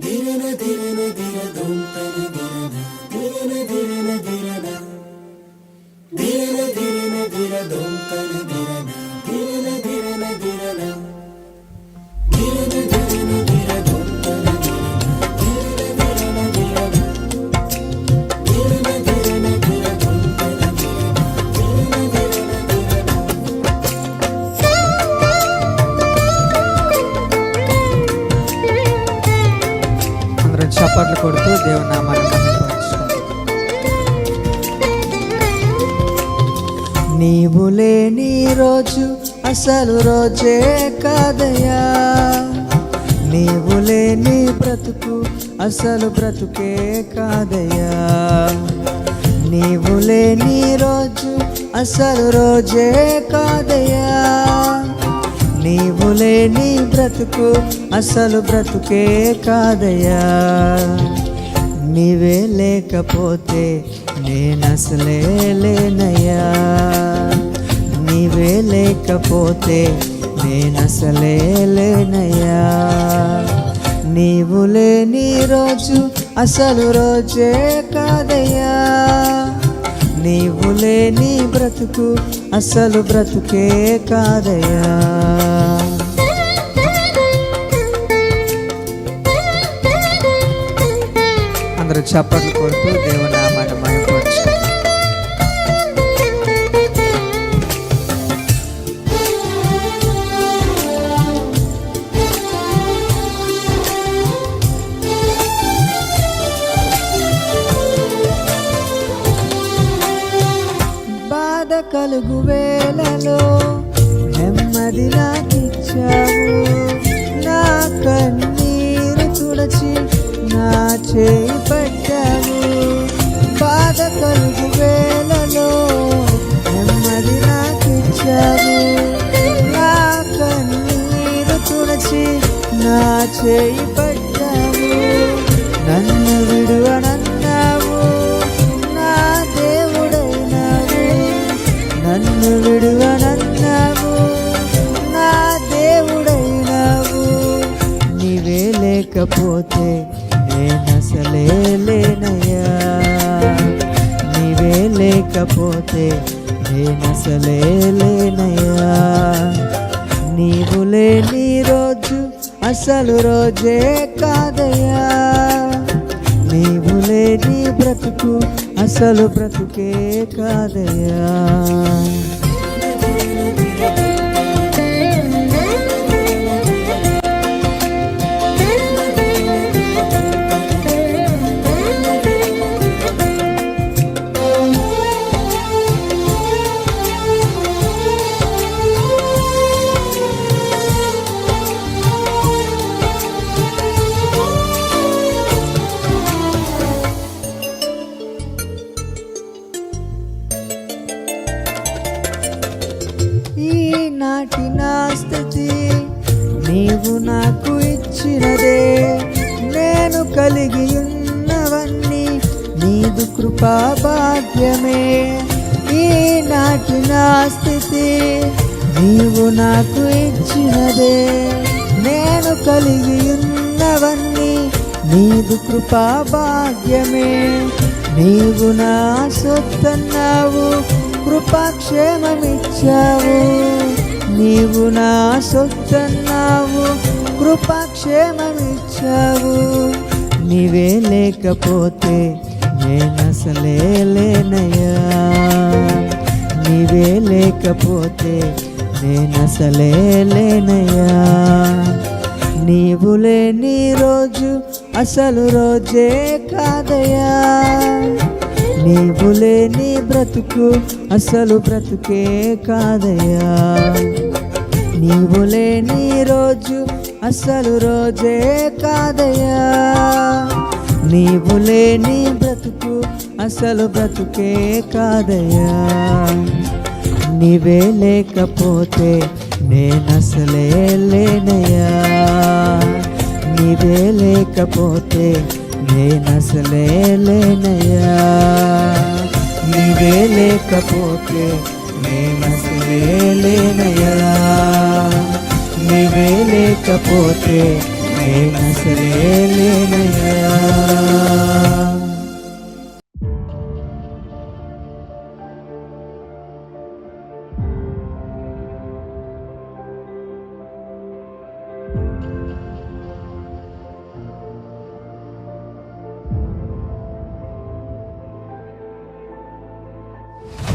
dilene dilene dilene చప్పట్లు కొడుతూ దేవుని నామాన్ని నీవు లేని రోజు అసలు రోజే కాదయా నీవు లేని బ్రతుకు అసలు బ్రతుకే కాదయ్యా. నీవు లేని రోజు అసలు రోజే కాదయా నీవు లేని బ్రతుకు అసలు బ్రతుకే కాదయ్యా. నీవే లేకపోతే నేనసలే లేనయ్యా. నీవే లేకపోతే నేనసలే లేనయ్యా. నీవు లేని రోజు అసలు రోజే కాదయ్యా. నీవు లేని బ్రతుకు అసలు బ్రతుకే కాదయ్యా. అందరూ చప్పట్లు కొడుతూ దేవునామాన్ని మహిమపరచుకుందాం. బాధ కలుగు వేళలో నెమ్మది నాకిచ్చావు నా కన్నీరు తుడచి నా చేయి పట్టావు బాధ కలుగు వేళలో నెమ్మది నాకిచ్చావు. నా కన్నీరు తుడచి నా చేయి పట్టావు నన్ను నేనసలే లేనయ్యా నీవే లేకపోతే నేనసలే లేనయ్యా నీవు లేని రోజు అసలు రోజే కాదయ్యా. నీవు లేని బ్రతుకు అసలు బ్రతుకే కాదయ్యా. ఈనాటి నా స్థితి నీవు నాకు ఇచ్చినదే. నేను కలిగి ఉన్నవన్నీ నీదు కృపా భాగ్యమే. ఈనాటి నా స్థితి నీవు నాకు ఇచ్చినదే. నేను కలిగి ఉన్నవన్నీ నీదు కృపా భాగ్యమే. నీవు నా సొత్తన్నావు కృపాక్షేమమిచ్చావు. నీవు నా సొత్తన్నావు. కృపాక్షేమమిచ్చావు. నీవే లేకపోతే నేనసలే లేనయ్యా నీవే లేకపోతే నేనసలే లేనయ్యా నీవు లేని రోజు అసలు రోజే కాదయ్యా. నీవు లేని బ్రతుకు అసలు బ్రతుకే కాదయ్యా. నీవు లేని రోజు అసలు రోజే కాదయ్యా. నీవు లేని బ్రతుకు అసలు బ్రతుకే కాదయ్యా. నీవే లేకపోతే నేనసలే లేనయ్యా. నీవే లేకపోతే నీవే లేనయ్యా నీవే లేకపోతే నేనసలే నీవే లేకపోతే నేనసలే